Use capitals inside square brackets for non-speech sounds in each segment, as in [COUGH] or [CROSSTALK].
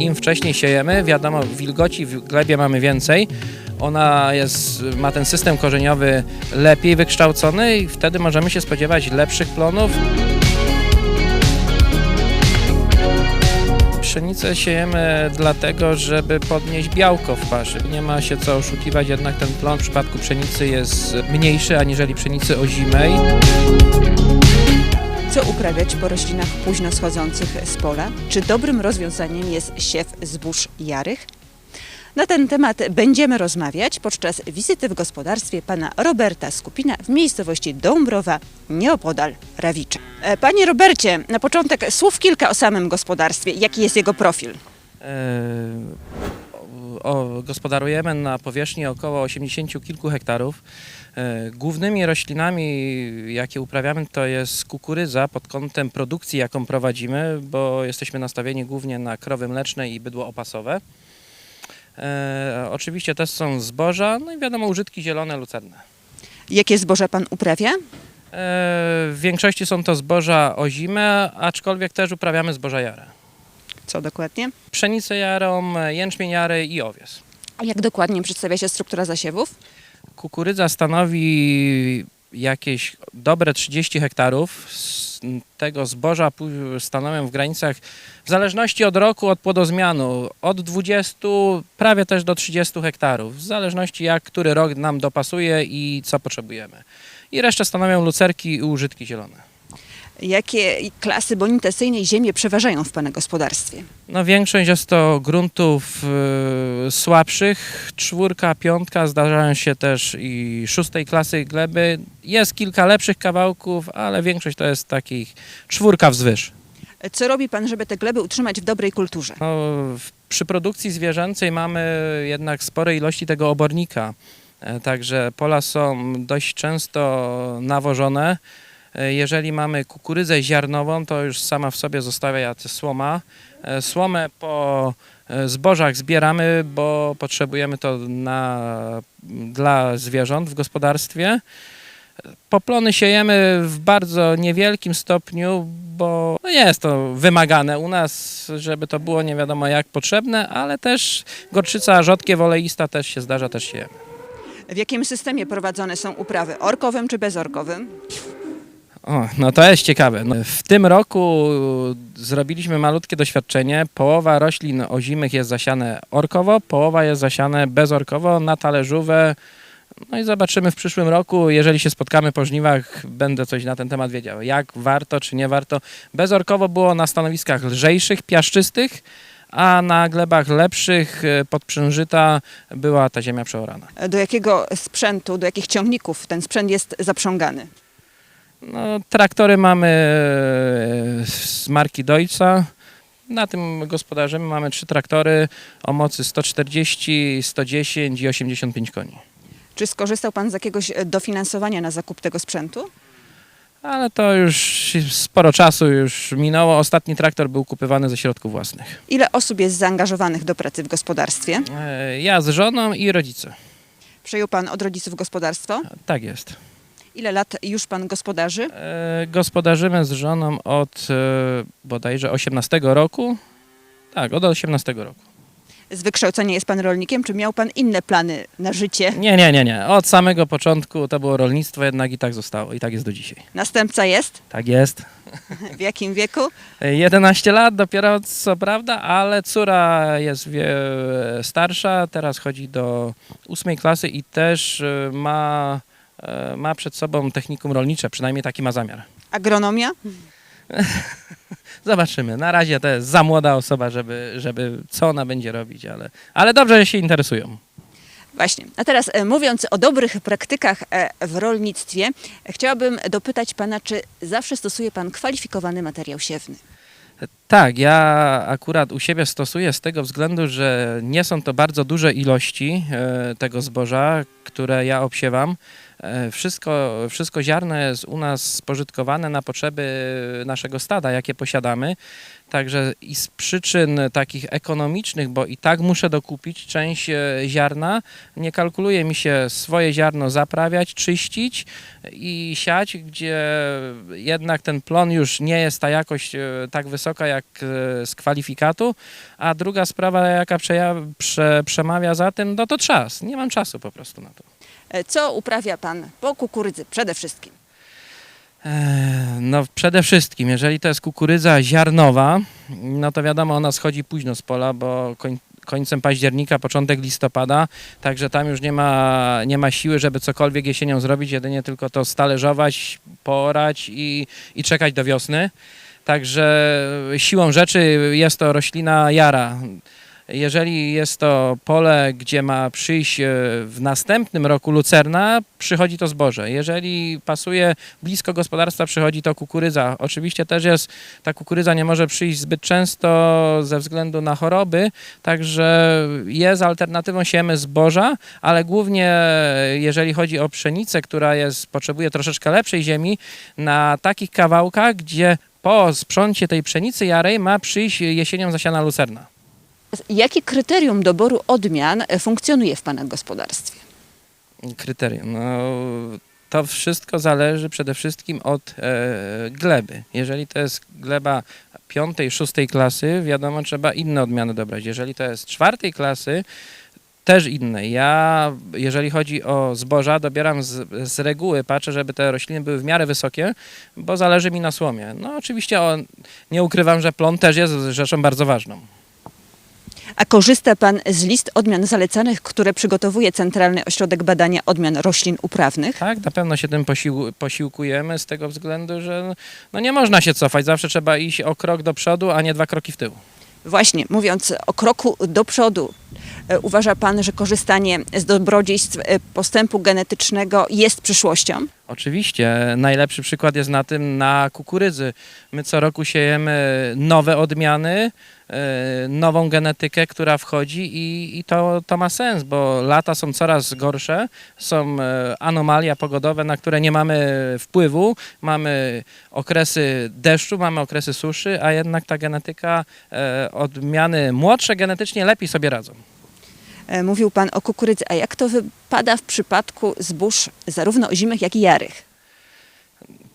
Im wcześniej siejemy, wiadomo, wilgoci w glebie mamy więcej. Ona jest, ma ten system korzeniowy lepiej wykształcony i wtedy możemy się spodziewać lepszych plonów. Pszenicę siejemy dlatego, żeby podnieść białko w paszy. Nie ma się co oszukiwać, jednak ten plon w przypadku pszenicy jest mniejszy aniżeli pszenicy ozimej. Co uprawiać po roślinach późno schodzących z pola? Czy dobrym rozwiązaniem jest siew zbóż jarych? Na ten temat będziemy rozmawiać podczas wizyty w gospodarstwie pana Roberta Skupina w miejscowości Dąbrowa, nieopodal Rawicza. E, Panie Robercie, na początek słów kilka o samym gospodarstwie. Jaki jest jego profil? E, o, gospodarujemy na powierzchni około 80 kilku hektarów. E, Głównymi roślinami, jakie uprawiamy, to jest kukurydza pod kątem produkcji, jaką prowadzimy, bo jesteśmy nastawieni głównie na krowy mleczne i bydło opasowe. E, oczywiście też są zboża, no i wiadomo użytki zielone, lucerne. Jakie zboża pan uprawia? E, w większości są to zboża ozime, aczkolwiek też uprawiamy zboża jare. Co dokładnie? Pszenicę jarą, jęczmień jary i owies. A jak dokładnie przedstawia się struktura zasiewów? Kukurydza stanowi jakieś dobre 30 hektarów. Z tego zboża stanowią w granicach, w zależności od roku, od płodozmianu, od 20 prawie też do 30 hektarów. W zależności jak który rok nam dopasuje i co potrzebujemy. I resztę stanowią lucerki i użytki zielone. Jakie klasy bonitacyjnej ziemi przeważają w pana gospodarstwie? No większość jest to gruntów y, słabszych, czwórka, piątka, zdarzają się też i szóstej klasy gleby. Jest kilka lepszych kawałków, ale większość to jest takich czwórka wzwyż. Co robi pan, żeby te gleby utrzymać w dobrej kulturze? No, w, przy produkcji zwierzęcej mamy jednak spore ilości tego obornika, e, także pola są dość często nawożone. E, Jeżeli mamy kukurydzę ziarnową, to już sama w sobie zostawia słoma. E, Słomę po e, zbożach zbieramy, bo potrzebujemy to na, dla zwierząt w gospodarstwie. Poplony siejemy w bardzo niewielkim stopniu, bo no nie jest to wymagane u nas, żeby to było nie wiadomo jak potrzebne, ale też gorczyca rzodkiew oleista też się zdarza, też siejemy. W jakim systemie prowadzone są uprawy? Orkowym czy bezorkowym? O, no to jest ciekawe. No, w tym roku zrobiliśmy malutkie doświadczenie. Połowa roślin ozimych jest zasiane orkowo, połowa jest zasiane bezorkowo na talerzówę. No i zobaczymy w przyszłym roku, jeżeli się spotkamy po żniwach, będę coś na ten temat wiedział. Jak warto, czy nie warto. Bezorkowo było na stanowiskach lżejszych, piaszczystych, a na glebach lepszych, e, podprzężyta, była ta ziemia przeorana. Do jakiego sprzętu, do jakich ciągników ten sprzęt jest zaprzągany? No, traktory mamy e, z marki Deutza. Na tym gospodarzymy mamy trzy traktory o mocy 140, 110 i 85 koni. Czy skorzystał pan z jakiegoś e, dofinansowania na zakup tego sprzętu? Ale to już sporo czasu już minęło. Ostatni traktor był kupywany ze środków własnych. Ile osób jest zaangażowanych do pracy w gospodarstwie? E, Ja z żoną i rodzice. Przejął pan od rodziców gospodarstwo? Tak jest. Ile lat już pan gospodarzy? E, Gospodarzymy z żoną od e, bodajże 18 roku. Tak, od 18 roku. Z wykształcenia jest pan rolnikiem, czy miał pan inne plany na życie? Nie, nie, nie, nie. Od samego początku to było rolnictwo, jednak i tak zostało. I tak jest do dzisiaj. Następca jest? Tak jest. [LAUGHS] W jakim wieku? 11 lat dopiero, co prawda, ale córa jest wie, starsza, teraz chodzi do ósmej klasy i też e, ma, ma przed sobą technikum rolnicze, przynajmniej taki ma zamiar. Agronomia? [LAUGHS] Zobaczymy. Na razie to jest za młoda osoba, żeby, żeby co ona będzie robić, ale, ale dobrze, że się interesują. Właśnie. A teraz e, mówiąc o dobrych praktykach e, w rolnictwie, e, chciałabym dopytać pana, czy zawsze stosuje pan kwalifikowany materiał siewny? Tak, ja akurat u siebie stosuję z tego względu, że nie są to bardzo duże ilości e, tego zboża, które ja obsiewam. E, Wszystko, wszystko ziarno jest u nas spożytkowane na potrzeby naszego stada, jakie posiadamy. Także i z przyczyn takich ekonomicznych, bo i tak muszę dokupić część e, ziarna, nie kalkuluje mi się swoje ziarno zaprawiać, czyścić i siać, gdzie jednak ten plon już nie jest ta jakość e, tak wysoka jak z kwalifikatu, a druga sprawa, jaka prze, przemawia za tym, no to czas. Nie mam czasu po prostu na to. E, Co uprawia pan po kukurydzy przede wszystkim? Eee, No przede wszystkim, jeżeli to jest kukurydza ziarnowa, no to wiadomo, ona schodzi późno z pola, bo koń, końcem października, początek listopada, także tam już nie ma, nie ma siły, żeby cokolwiek jesienią zrobić, jedynie tylko to stależować, poorać i, i czekać do wiosny. Także siłą rzeczy jest to roślina jara. Jeżeli jest to pole, gdzie ma przyjść e, w następnym roku lucerna, przychodzi to zboże. Jeżeli pasuje blisko gospodarstwa, przychodzi to kukurydza. Oczywiście też jest, ta kukurydza nie może przyjść zbyt często ze względu na choroby, także jest alternatywą siejemy zboża, ale głównie e, jeżeli chodzi o pszenicę, która jest, potrzebuje troszeczkę lepszej ziemi, na takich kawałkach, gdzie po sprzącie tej pszenicy jarej ma przyjść jesienią zasiana lucerna. Jakie kryterium doboru odmian e, funkcjonuje w pana gospodarstwie? Kryterium. No, to wszystko zależy przede wszystkim od e, gleby. Jeżeli to jest gleba piątej, szóstej klasy, wiadomo, trzeba inne odmiany dobrać. Jeżeli to jest czwartej klasy, też inne. Ja, jeżeli chodzi o zboża, dobieram z, z reguły, patrzę, żeby te rośliny były w miarę wysokie, bo zależy mi na słomie. No oczywiście o, nie ukrywam, że plon też jest rzeczą bardzo ważną. A korzysta pan z list odmian zalecanych, które przygotowuje Centralny Ośrodek Badania Odmian Roślin Uprawnych? Tak, na pewno się tym posił, posiłkujemy z tego względu, że no nie można się cofać, zawsze trzeba iść o krok do przodu, a nie dwa kroki w tył. Właśnie, mówiąc o kroku do przodu, uważa pan, że korzystanie z dobrodziejstw e, postępu genetycznego jest przyszłością? Oczywiście, najlepszy przykład jest na tym na kukurydzy. My co roku siejemy nowe odmiany, e, nową genetykę, która wchodzi i, i to, to ma sens, bo lata są coraz gorsze, są e, anomalia pogodowe, na które nie mamy wpływu, mamy okresy deszczu, mamy okresy suszy, a jednak ta genetyka, e, odmiany młodsze genetycznie lepiej sobie radzą. E, Mówił pan o kukurydzy, a jak to wypada w przypadku zbóż zarówno ozimych, jak i jarych?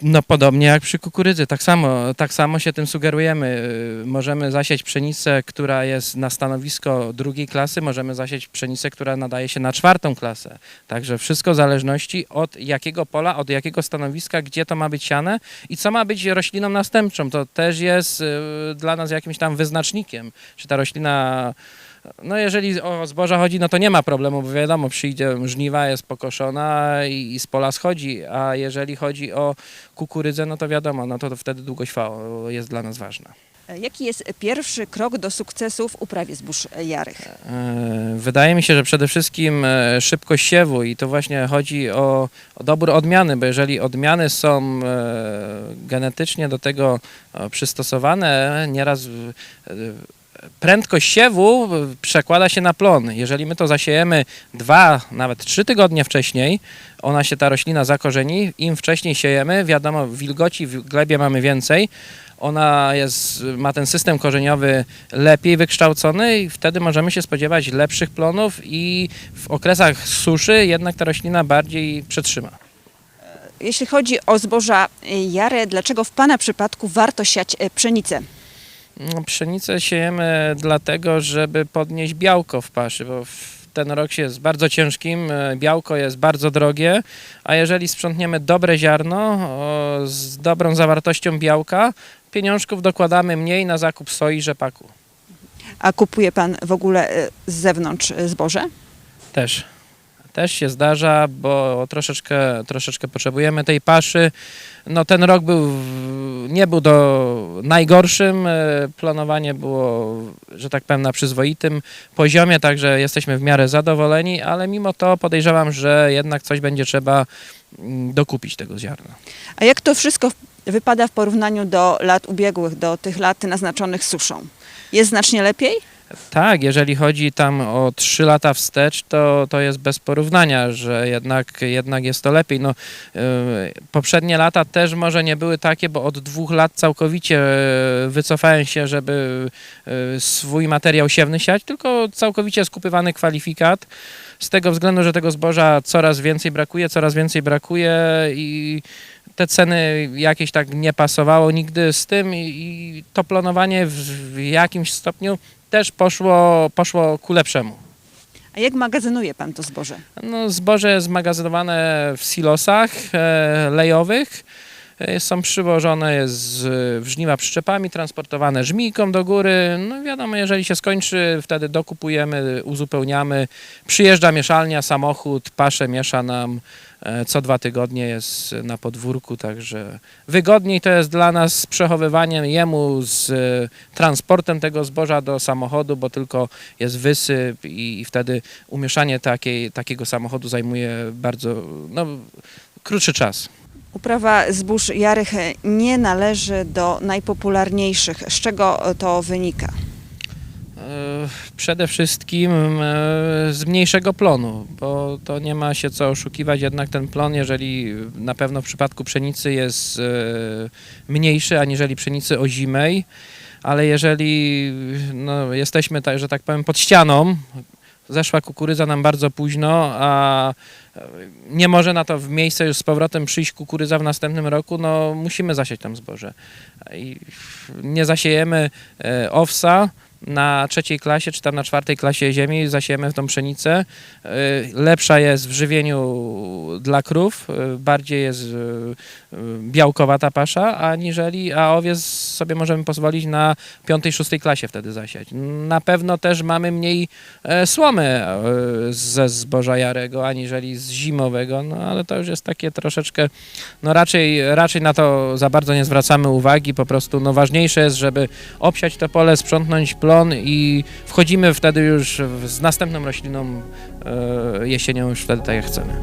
No podobnie jak przy kukurydzy, tak samo, tak samo się tym sugerujemy. Y, Możemy zasieć pszenicę, która jest na stanowisko drugiej klasy, możemy zasieć pszenicę, która nadaje się na czwartą klasę. Także wszystko w zależności od jakiego pola, od jakiego stanowiska, gdzie to ma być siane i co ma być rośliną następczą. To też jest y, dla nas jakimś tam wyznacznikiem, czy ta roślina no jeżeli o zboża chodzi, no to nie ma problemu, bo wiadomo, przyjdzie żniwa, jest pokoszona i, i z pola schodzi, a jeżeli chodzi o kukurydzę, no to wiadomo, no to, to wtedy długość fao jest dla nas ważna. E, Jaki jest pierwszy krok do sukcesu w uprawie zbóż jarych? E, Wydaje mi się, że przede wszystkim e, szybkość siewu i to właśnie chodzi o, o dobór odmiany, bo jeżeli odmiany są e, genetycznie do tego e, przystosowane, nieraz e, prędkość siewu przekłada się na plon. Jeżeli my to zasiejemy dwa, nawet trzy tygodnie wcześniej, ona się ta roślina zakorzeni. Im wcześniej siejemy, wiadomo, wilgoci w glebie mamy więcej. Ona jest, ma ten system korzeniowy lepiej wykształcony i wtedy możemy się spodziewać lepszych plonów i w okresach suszy jednak ta roślina bardziej przetrzyma. Jeśli chodzi o zboża jare, dlaczego w pana przypadku warto siać e, pszenicę? No, Pszenicę siejemy dlatego, żeby podnieść białko w paszy, bo ten rok się jest bardzo ciężkim, e, białko jest bardzo drogie, a jeżeli sprzątniemy dobre ziarno z dobrą zawartością białka, pieniążków dokładamy mniej na zakup soi i rzepaku. A kupuje pan w ogóle e, z zewnątrz e, zboże? Też. Też się zdarza, bo troszeczkę, troszeczkę potrzebujemy tej paszy. No ten rok był, nie był do najgorszym. e, Planowanie było, że tak powiem, na przyzwoitym poziomie, także jesteśmy w miarę zadowoleni, ale mimo to podejrzewam, że jednak coś będzie trzeba mm, dokupić tego ziarna. A jak to wszystko wypada w porównaniu do lat ubiegłych, do tych lat naznaczonych suszą? Jest znacznie lepiej? Tak, jeżeli chodzi tam o 3 lata wstecz, to, to jest bez porównania, że jednak, jednak jest to lepiej. No, yy, poprzednie lata też może nie były takie, bo od dwóch lat całkowicie yy, wycofałem się, żeby yy, swój materiał siewny siać, tylko całkowicie skupywany kwalifikat. Z tego względu, że tego zboża coraz więcej brakuje, coraz więcej brakuje i te ceny jakieś tak nie pasowało nigdy z tym i, i to planowanie w, w jakimś stopniu też poszło, poszło ku lepszemu. A jak magazynuje pan to zboże? No, zboże jest zmagazynowane w silosach e, lejowych. E, Są przywożone z- żniwa przyczepami, transportowane żmijką do góry. No wiadomo, jeżeli się skończy, wtedy dokupujemy, uzupełniamy. Przyjeżdża mieszalnia, samochód, pasze miesza nam e, co dwa tygodnie jest na podwórku, także wygodniej to jest dla nas z przechowywaniem jemu, z e, transportem tego zboża do samochodu, bo tylko jest wysyp i, i wtedy umieszanie takiej, takiego samochodu zajmuje bardzo no, krótszy czas. Uprawa zbóż jarych nie należy do najpopularniejszych. Z czego to wynika? E, Przede wszystkim e, z mniejszego plonu, bo to nie ma się co oszukiwać, jednak ten plon, jeżeli na pewno w przypadku pszenicy jest e, mniejszy aniżeli pszenicy ozimej, ale jeżeli no, jesteśmy, tak, że tak powiem, pod ścianą, zeszła kukurydza nam bardzo późno, a e, nie może na to w miejsce już z powrotem przyjść kukurydza w następnym roku, no musimy zasiać tam zboże. I nie zasiejemy e, owsa, na trzeciej klasie czy tam na czwartej klasie ziemi zasiejemy tą pszenicę. Y, Lepsza jest w żywieniu dla krów, y, bardziej jest y, y, białkowata pasza, aniżeli, a owiec sobie możemy pozwolić na piątej, szóstej klasie wtedy zasiać. Na pewno też mamy mniej e, słomy e, ze zboża jarego, aniżeli z zimowego, no ale to już jest takie troszeczkę, no raczej, raczej na to za bardzo nie zwracamy uwagi, po prostu no ważniejsze jest, żeby obsiać to pole, sprzątnąć plon i wchodzimy wtedy już z następną rośliną e, jesienią, już wtedy tak jak chcemy.